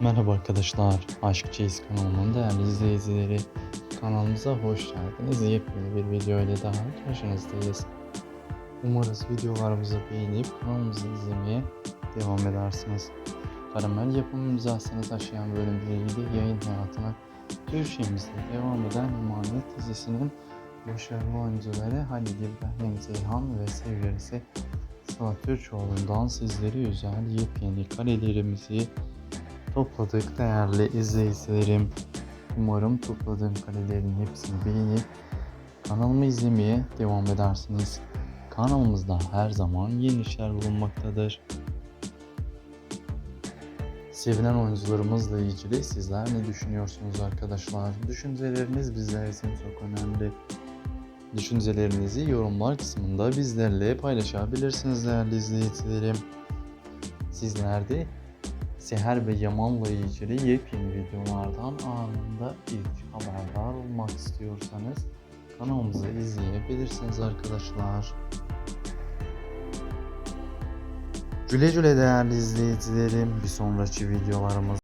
Merhaba arkadaşlar, Aşk Çeyiz kanalımın değerli izleyicileri. Kanalımıza hoş geldiniz. Yepyeni bir video ile daha karşınızdayız. Umarız videolarımızı beğenip kanalımızı izlemeye devam edersiniz. Karamel yapım imzasını taşıyan bölümleriyle yayın hayatına Türkçemizde devam eden Emanet dizisinin başarılı oyuncuları Halil İbrahim Zeyhan ve sevgilisi Sıla Türkoğlu'ndan sizleri özel yepyeni karelerimizi topladık değerli izleyicilerim. Umarım topladığım karelerin hepsini beğenip kanalımı izlemeye devam edersiniz. Kanalımızda her zaman yeni işler bulunmaktadır. Sevilen oyuncularımızla ilgili sizler ne düşünüyorsunuz arkadaşlar? Düşünceleriniz bizler için çok önemli. Düşüncelerinizi yorumlar kısmında bizlerle paylaşabilirsiniz değerli izleyicilerim. Sizler de Seher ve Yaman'la ilgili yepyeni videolardan anında ilk haberdar olmak istiyorsanız kanalımızı izleyebilirsiniz arkadaşlar. Güle güle değerli izleyicilerim. Bir sonraki videolarımız